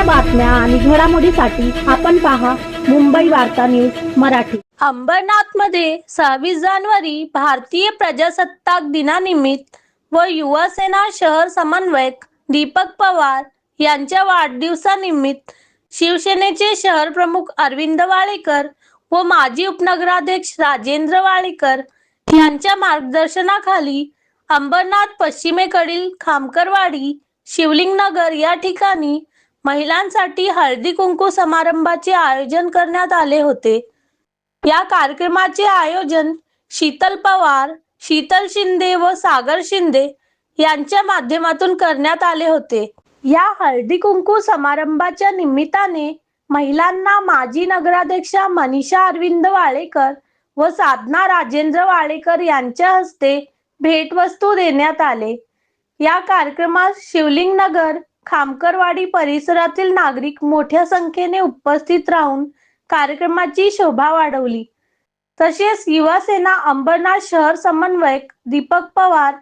आणि घडामोडीसाठी आपण पहा मुंबई वार्ता न्यूज मराठी. अंबरनाथमध्ये सव्वीस जानेवारी भारतीय प्रजासत्ताक दिनानिमित्त व युवा सेना शहर समन्वयक दीपक पवार यांच्या वाढदिवसानिमित्त शिवसेनेचे शहर प्रमुख अरविंद वाळेकर व माजी उपनगराध्यक्ष राजेंद्र वाळेकर यांच्या मार्गदर्शनाखाली अंबरनाथ पश्चिमेकडील खामकरवाडी शिवलिंग नगर या ठिकाणी महिलांसाठी हळदी कुंकू समारंभाचे आयोजन करण्यात आले होते. या कार्यक्रमाचे आयोजन शीतल पवार शीतल शिंदे व सागर शिंदे यांच्या माध्यमातून करण्यात आले होते. या हळदी कुंकू समारंभाच्या निमित्ताने महिलांना माजी नगराध्यक्षा मनीषा अरविंद वाळेकर व साधना राजेंद्र वाळेकर यांच्या हस्ते भेटवस्तू देण्यात आले. या कार्यक्रमात शिवलिंग नगर खामकरवाडी परिसरातील नागरिक मोठ्या संख्येने उपस्थित राहून कार्यक्रमाची शोभा वाढवली. तसेच युवासेना अंबरनाथ शहर समन्वयक दीपक पवार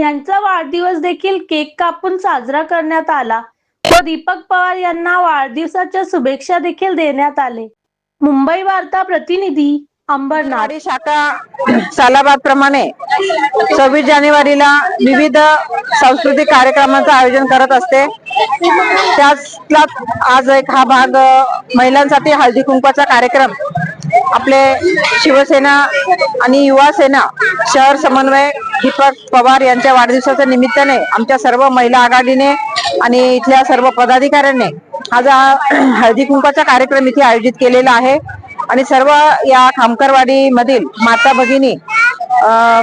यांचा वाढदिवस देखील केक कापून साजरा करण्यात आला. व दीपक पवार यांना वाढदिवसाच्या शुभेच्छा देखील देण्यात आले. मुंबई वार्ता प्रतिनिधी अंबरनाथ शाखा सालाबाद प्रमाणे सव्वीस जानेवारीला विविध सांस्कृतिक कार्यक्रमांचं आयोजन करत असते. त्यातला आज एक हा भाग महिलांसाठी हळदी कुंकवाचा कार्यक्रम. आपले शिवसेना आणि युवा सेना शहर समन्वय दीपक पवार यांच्या वाढदिवसाच्या निमित्ताने आमच्या सर्व महिला आघाडीने आणि इथल्या सर्व पदाधिकाऱ्यांनी आज हा हळदी कुंकवाचा कार्यक्रम इथे आयोजित केलेला आहे. आणि सर्व या खामकरवाडी मधील माता भगिनी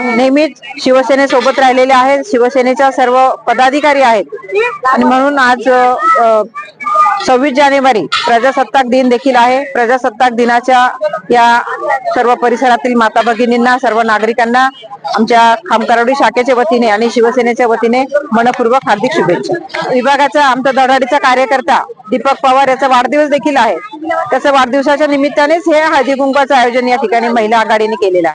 नेहमीच शिवसेनेसोबत राहिलेल्या आहेत. शिवसेनेच्या सर्व पदाधिकारी आहेत. आणि म्हणून आज सव्वीस जानेवारी प्रजासत्ताक दिन देखील आहे. प्रजासत्ताक दिनाच्या या सर्व परिसरातील माता भगिनींना सर्व नागरिकांना आमच्या खामकरवाडी शाखेच्या वतीने आणि शिवसेनेच्या वतीने मनपूर्वक हार्दिक शुभेच्छा. विभागाचा आमचा दडाडीचा कार्यकर्ता दीपक पवार याचा वाढदिवस देखील आहे. त्याच्या वाढदिवसाच्या निमित्तानेच हे हळदी कुंकवाचं आयोजन या ठिकाणी महिला आघाडीने केलेलं आहे.